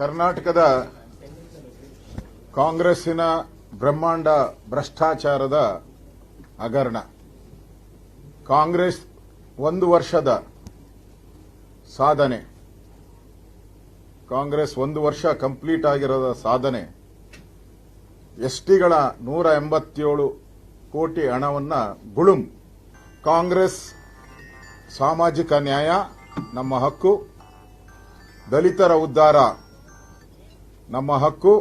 ಕರ್ನಾಟಕದ ಕಾಂಗ್ರೆಸ್ಸಿನ ಬ್ರಹ್ಮಾಂಡ ಭ್ರಷ್ಟಾಚಾರದ ಹಗರಣ. ಕಾಂಗ್ರೆಸ್ ಒಂದು ವರ್ಷದ ಸಾಧನೆ. ಕಾಂಗ್ರೆಸ್ ಒಂದು ವರ್ಷ ಕಂಪ್ಲೀಟ್ ಆಗಿರೋದ ಸಾಧನೆ. ಎಸ್ಟಿಗಳ ನೂರ ಎಂಬತ್ತೇಳು ಕೋಟಿ ಹಣವನ್ನ ಗುಳುಂ. ಕಾಂಗ್ರೆಸ್ ಸಾಮಾಜಿಕ ನ್ಯಾಯ ನಮ್ಮ ಹಕ್ಕು. ದಲಿತರ ಉದ್ಧಾರ ನಮ್ಮ ಹಕ್ಕು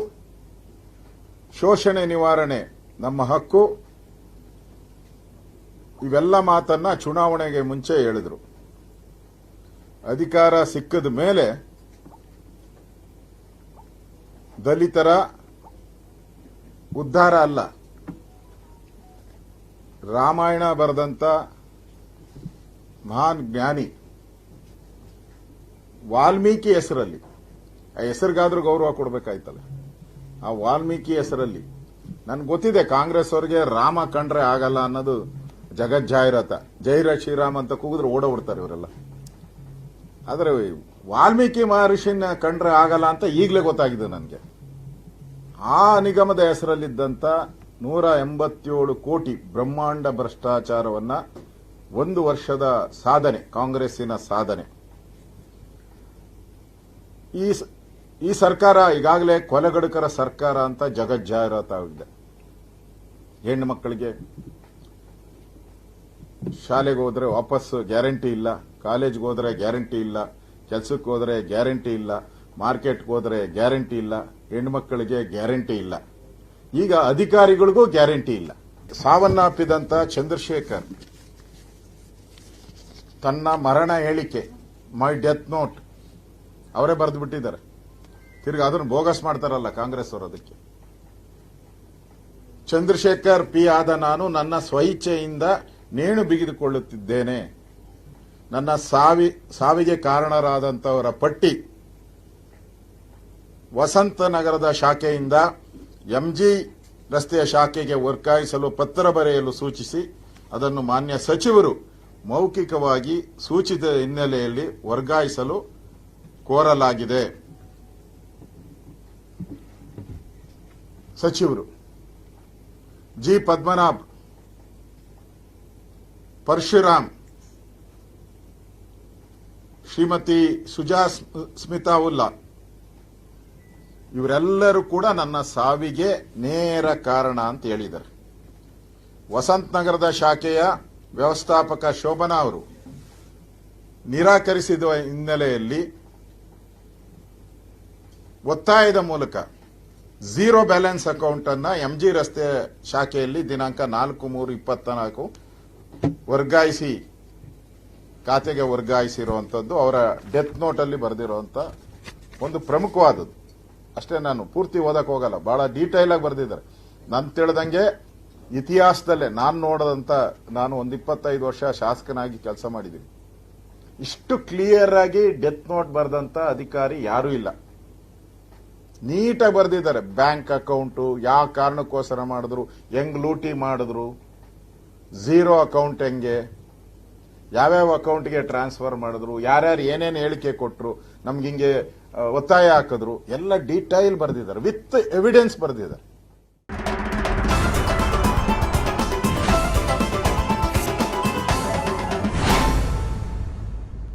ಶೋಷಣೆ ನಿವಾರಣೆ, ನಮ್ಮ ಹಕ್ಕು ಇವೆಲ್ಲ ಮಾತನ್ನ ಚುನಾವಣೆಗೆ ಮುಂಚೆ ಹೇಳಿದ್ರು. ಅಧಿಕಾರ ಸಿಕ್ಕದ ಮೇಲೆ ದಲಿತರ ಉದ್ಧಾರ ಅಲ್ಲ. ರಾಮಾಯಣ ಬರೆದಂತ ಮಹಾನ್ ಜ್ಞಾನಿ ವಾಲ್ಮೀಕಿ ಹೆಸರಲ್ಲಿ ಆ ಹೆಸರಿಗಾದ್ರೂ ಗೌರವ ಕೊಡಬೇಕಾಯ್ತಲ್ಲ. ಆ ವಾಲ್ಮೀಕಿ ಹೆಸರಲ್ಲಿ. ನನ್ಗೆ ಗೊತ್ತಿದೆ ಕಾಂಗ್ರೆಸ್ ಅವರಿಗೆ ರಾಮ ಕಂಡ್ರೆ ಆಗಲ್ಲ ಅನ್ನೋದು ಜಗಜ್ಜಾಹಿರಾತ ಜೈರ ಶ್ರೀರಾಮ್ ಅಂತ ಕೂಗಿದ್ರೆ ಓಡೋಗ್ಬಿಡ್ತಾರೆ ಇವರೆಲ್ಲ. ಆದರೆ ವಾಲ್ಮೀಕಿ ಮಹರ್ಷಿನ ಕಂಡ್ರೆ ಆಗಲ್ಲ ಅಂತ ಈಗಲೇ ಗೊತ್ತಾಗಿದೆ ನನಗೆ. ಆ ನಿಗಮದ ಹೆಸರಲ್ಲಿದ್ದಂಥ ನೂರ ಎಂಬತ್ತೇಳು ಕೋಟಿ ಬ್ರಹ್ಮಾಂಡ ಭ್ರಷ್ಟಾಚಾರವನ್ನ ಒಂದು ವರ್ಷದ ಸಾಧನೆ, ಕಾಂಗ್ರೆಸ್ಸಿನ ಸಾಧನೆ. ಈ ಈ ಸರ್ಕಾರ ಈಗಾಗಲೇ ಕೊಲೆಗಡುಕರ ಸರ್ಕಾರ ಅಂತ ಜಗಜ್ಜಾಹಿರಾತಾಗಿದೆ ಹೆಣ್ಣು ಮಕ್ಕಳಿಗೆ ಶಾಲೆಗೆ ಹೋದ್ರೆ ವಾಪಸ್ ಗ್ಯಾರಂಟಿ ಇಲ್ಲ, ಕಾಲೇಜ್ಗೆ ಹೋದ್ರೆ ಗ್ಯಾರಂಟಿ ಇಲ್ಲ, ಕೆಲಸಕ್ಕೆ ಹೋದರೆ ಗ್ಯಾರಂಟಿ ಇಲ್ಲ, ಮಾರ್ಕೆಟ್ಗೆ ಹೋದ್ರೆ ಗ್ಯಾರಂಟಿ ಇಲ್ಲ ಹೆಣ್ಮಕ್ಕಳಿಗೆ ಗ್ಯಾರಂಟಿ ಇಲ್ಲ. ಈಗ ಅಧಿಕಾರಿಗಳಿಗೂ ಗ್ಯಾರಂಟಿ ಇಲ್ಲ. ಸಾವನ್ನಪ್ಪಿದಂತ ಚಂದ್ರಶೇಖರ್, ತನ್ನ ಮರಣ ಹೇಳಿಕೆ, ಮೈ ಡೆತ್ ನೋಟ್, ಅವರೇ ಬರೆದು ಬಿಟ್ಟಿದ್ದಾರೆ. ತಿರ್ಗಿ ಅದನ್ನು ಬೋಗಸ್ ಮಾಡ್ತಾರಲ್ಲ ಕಾಂಗ್ರೆಸ್ ಅವರು ಅದಕ್ಕೆ. ಚಂದ್ರಶೇಖರ್ ಪಿ ಆದ ನಾನು ನನ್ನ ಸ್ವಇಚ್ಛೆಯಿಂದ ನೇಣು ಬಿಗಿದುಕೊಳ್ಳುತ್ತಿದ್ದೇನೆ. ನನ್ನ ಸಾವಿ ಸಾವಿಗೆ ಕಾರಣರಾದಂತವರ ಪಟ್ಟಿ ವಸಂತ ನಗರದ ಶಾಖೆಯಿಂದ ಎಂಜಿ ರಸ್ತೆಯ ಶಾಖೆಗೆ ವರ್ಗಾಯಿಸಲು ಪತ್ರ ಬರೆಯಲು ಸೂಚಿಸಿ, ಅದನ್ನು ಮಾನ್ಯ ಸಚಿವರು ಮೌಖಿಕವಾಗಿ ಸೂಚಿತ ಹಿನ್ನೆಲೆಯಲ್ಲಿ ವರ್ಗಾಯಿಸಲು ಕೋರಲಾಗಿದೆ. ಸಚಿವರು. ಜಿ. ಪದ್ಮನಾಭ್, ಪರಶುರಾಮ್, ಶ್ರೀಮತಿ ಸುಜಾ ಸ್ಮ- ಸ್ಮಿತಾ ಉಲ್ಲಾ, ಇವರೆಲ್ಲರೂ ಕೂಡ ನನ್ನ ಸಾವಿಗೆ ನೇರ ಕಾರಣ ಅಂತ ಹೇಳಿದರು ವಸಂತ ನಗರದ ಶಾಖೆಯ ವ್ಯವಸ್ಥಾಪಕ ಶೋಭನಾ ಅವರು ನಿರಾಕರಿಸಿದ ಹಿನ್ನೆಲೆಯಲ್ಲಿ ಒತ್ತಾಯದ ಮೂಲಕ ಝೀರೋ ಬ್ಯಾಲೆನ್ಸ್ ಅಕೌಂಟ್ ಅನ್ನ ಎಂಜಿ ರಸ್ತೆ ಶಾಖೆಯಲ್ಲಿ ದಿನಾಂಕ ನಾಲ್ಕು ಮೂರು ಇಪ್ಪತ್ತ ನಾಲ್ಕು ವರ್ಗಾಯಿಸಿ, ಖಾತೆಗೆ ವರ್ಗಾಯಿಸಿರುವಂತದ್ದು ಅವರ ಡೆತ್ ನೋಟ್ ಅಲ್ಲಿ ಬರೆದಿರುವಂತ ಒಂದು ಪ್ರಮುಖವಾದದ್ದು. ಅಷ್ಟೇ ನಾನು ಪೂರ್ತಿ ಓದಕ್ಕೆ ಹೋಗಲ್ಲ, ಬಹಳ ಡೀಟೇಲ್ ಆಗಿ ಬರೆದಿದ್ದಾರೆ. ನಾನು ತಿಳಿದಂಗೆ ಇತಿಹಾಸದಲ್ಲೇ, ನಾನು ನೋಡದಂತ ನಾನು ಒಂದು ಇಪ್ಪತ್ತೈದು ವರ್ಷ ಶಾಸಕನಾಗಿ ಕೆಲಸ ಮಾಡಿದ್ದೀನಿ. ಇಷ್ಟು ಕ್ಲಿಯರ್ ಆಗಿ ಡೆತ್ ನೋಟ್ ಬರೆದಂತ ಅಧಿಕಾರಿ ಯಾರೂ ಇಲ್ಲ. ನೀಟಾಗಿ ಬರೆದಿದ್ದಾರೆ. ಬ್ಯಾಂಕ್ ಅಕೌಂಟು ಯಾವ ಕಾರಣಕ್ಕೋಸ್ಕರ ಮಾಡಿದ್ರು, ಹೆಂಗ್ ಲೂಟಿ ಮಾಡಿದ್ರು, ಝೀರೋ ಅಕೌಂಟ್ ಹೆಂಗೆ, ಯಾವ್ಯಾವ ಅಕೌಂಟ್ಗೆ ಟ್ರಾನ್ಸ್ಫರ್ ಮಾಡಿದ್ರು, ಯಾರ್ಯಾರು ಏನೇನು ಹೇಳಿಕೆ ಕೊಟ್ಟರು ನಮ್ಗೆ ಹಿಂಗೆ ಒತ್ತಾಯ ಹಾಕಿದ್ರು, ಎಲ್ಲ ಡೀಟೈಲ್ ಬರೆದಿದ್ದಾರೆ, ವಿತ್ ಎವಿಡೆನ್ಸ್ ಬರೆದಿದ್ದಾರೆ.